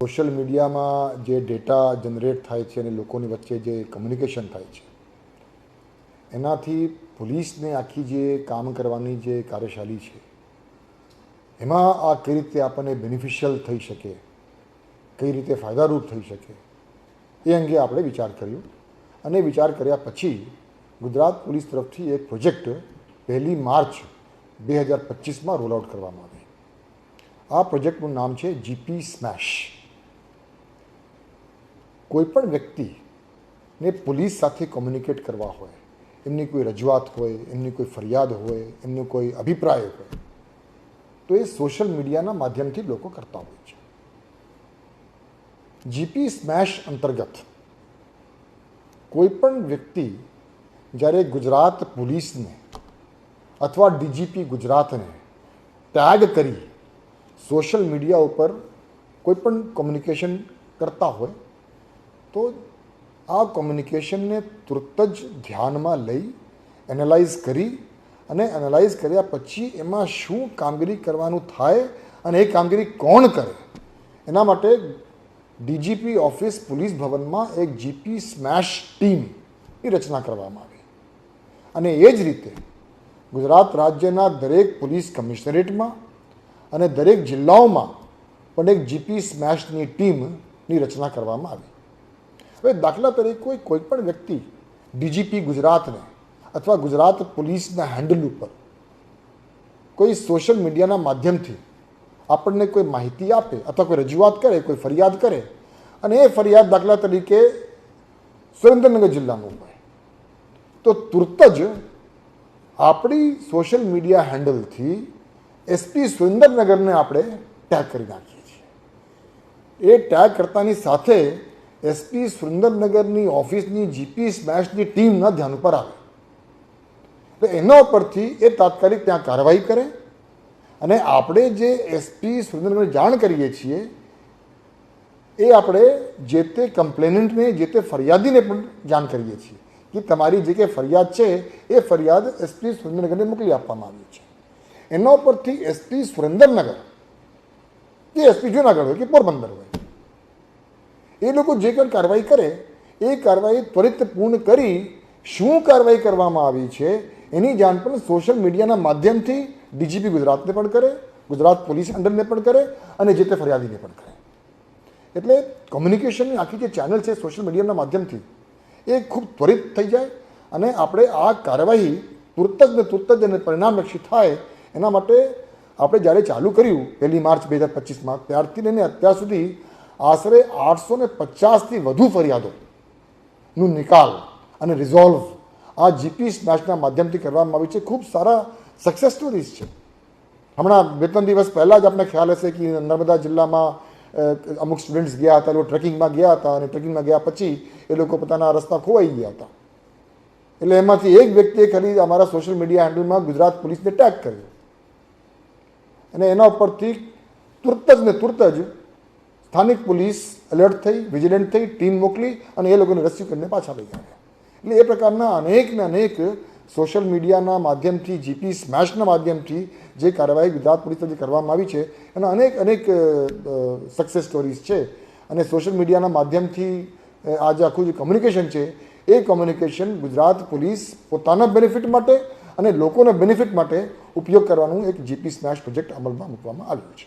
Social મીડિયામાં જે data generate થાય છે અને લોકોની વચ્ચે જે કમ્યુનિકેશન થાય છે, એનાથી પોલીસને આખી જે કામ કરવાની જે કાર્યશાલી છે, એમાં આ કઈ રીતે આપણને બેનિફિશિયલ થઈ શકે, કઈ રીતે ફાયદારૂપ થઈ શકે, એ અંગે આપણે વિચાર કર્યો અને વિચાર કર્યા પછી ગુજરાત પોલીસ તરફથી એક પ્રોજેક્ટ પહેલી માર્ચ બે હજાર પચીસમાં રોલ આઉટ કરવામાં આવે આ પ્રોજેક્ટનું નામ છે જીપી સ્મેશ કોઈપણ વ્યક્તિને પોલીસ સાથે કોમ્યુનિકેટ કરવા હોય એમની કોઈ રજૂઆત હોય એમની કોઈ ફરિયાદ હોય એમનો કોઈ અભિપ્રાય હોય તો એ સોશિયલ મીડિયાના માધ્યમથી લોકો કરતા હોય છે જીપી સ્મેશ અંતર્ગત કોઈપણ વ્યક્તિ જ્યારે ગુજરાત પોલીસને અથવા ડીજીપી ગુજરાતને ટેગ કરી સોશિયલ મીડિયા ઉપર કોઈપણ કોમ્યુનિકેશન કરતા હોય તો આ કોમ્યુનિકેશનને તુરત જ ધ્યાનમાં લઈ એનાલાઇઝ કરી અને એનાલાઇઝ કર્યા પછી એમાં શું કામગીરી કરવાનું થાય અને એ કામગીરી કોણ કરે? એના માટે ડીજીપી ઓફિસ પોલીસ ભવનમાં એક જીપી સ્મેશ ટીમની રચના કરવામાં આવી. અને એ જ રીતે ગુજરાત રાજ્યના દરેક પોલીસ કમિશનરેટમાં અને દરેક જિલ્લાઓમાં પણ એક જીપી સ્મેશની ટીમની રચના કરવામાં આવી. હવે દાખલા તરીકે કોઈ કોઈ પણ વ્યક્તિ ડીજીપી ગુજરાતને અથવા ગુજરાત પોલીસના હેન્ડલ ઉપર કોઈ સોશિયલ મીડિયાના માધ્યમથી આપણને કોઈ માહિતી આપે અથવા કોઈ રજૂઆત કરે, કોઈ ફરિયાદ કરે અને એ ફરિયાદ દાખલા તરીકે સુરેન્દ્રનગર જિલ્લાનું હોય. તો તુરત જ આપણી સોશિયલ મીડિયા હેન્ડલથી એસપી સુરેન્દ્રનગરને આપણે ટેગ કરી નાખીએ છીએ. એ ટેગ કરતાની સાથે એસપી સુરેન્દ્રનગરની ઓફિસની જીપી સ્મેશની ટીમના ધ્યાન ઉપર આવે. તો એના ઉપરથી એ તાત્કાલિક ત્યાં કાર્યવાહી કરે અને આપણે જે એસપી સુરેન્દ્રનગર જાણ કરીએ છીએ, એ આપણે જે તે કમ્પ્લેનન્ટને, જે તે ફરિયાદીને પણ જાણ કરીએ છીએ કે તમારી જે કે ફરિયાદ છે, એ ફરિયાદ એસપી સુરેન્દ્રનગરને મોકલી આપવામાં આવી છે. એના ઉપરથી એસપી સુરેન્દ્રનગર કે એસપી જુનાગઢ હોય કે પોરબંદર હોય એ લોકો જે કંઈ કાર્યવાહી કરે, એ કાર્યવાહી ત્વરિત પૂર્ણ કરી શું કાર્યવાહી કરવામાં આવી છે, એની જાણ પણ સોશિયલ મીડિયાના માધ્યમથી ડીજીપી ગુજરાતને પણ કરે, ગુજરાત પોલીસ અંડરને પણ કરે અને જે તે ફરિયાદીને પણ કરે. એટલે કોમ્યુનિકેશનની આખી જે ચેનલ છે સોશિયલ મીડિયાના માધ્યમથી, એ ખૂબ ત્વરિત થઈ જાય અને આપણે આ કાર્યવાહી તુરત જ ને તુરત જ અને પરિણામલક્ષી થાય, એના માટે આપણે જ્યારે ચાલુ કર્યું પહેલી માર્ચ બે હજાર પચીસમાં, ત્યારથી લઈને અત્યાર સુધી આશરે આઠસો ને પચાસથી વધુ ફરિયાદોનું નિકાલ અને રિઝોલ્વ આ જીપી સ્મેશના માધ્યમથી કરવામાં આવી છે. ખૂબ સારા સક્સેસ સ્ટોરીઝ છે. હમણાં બે ત્રણ દિવસ પહેલાં જ આપણે ખ્યાલ હશે કે નર્મદા જિલ્લામાં અમુક સ્ટુડન્ટ્સ ગયા હતા એ લોકો ટ્રેકિંગમાં ગયા હતા અને ટ્રેકિંગમાં ગયા પછી એ લોકો પોતાના રસ્તા ખોવાઈ ગયા હતા. એટલે એમાંથી એક વ્યક્તિએ ખાલી અમારા સોશિયલ મીડિયા હેન્ડલમાં ગુજરાત પોલીસને ટેગ કર્યો. અને એના ઉપરથી તુરત જ ને તુરત જ સ્થાનિક પોલીસ એલર્ટ થઈ વિજિલન્ટ થઈ ટીમ મોકલી અને એ લોકોને રેસ્ક્યુ કરીને પાછા લઈ આવ્યા એટલે એ પ્રકારના અનેક ને અનેક સોશિયલ મીડિયાના માધ્યમથી જીપી સ્મેશના માધ્યમથી જે કાર્યવાહી ગુજરાત પોલીસ તરફથી કરવામાં આવી છે, એના અનેક અનેક સક્સેસ સ્ટોરીઝ છે. અને સોશિયલ મીડિયાના માધ્યમથી આ જે આખું જે કોમ્યુનિકેશન છે, એ કોમ્યુનિકેશન ગુજરાત પોલીસ પોતાના બેનિફિટ માટે અને લોકોના બેનિફિટ માટે ઉપયોગ કરવાનું એક જીપી સ્મેશ પ્રોજેક્ટ અમલમાં મૂકવામાં આવ્યું છે.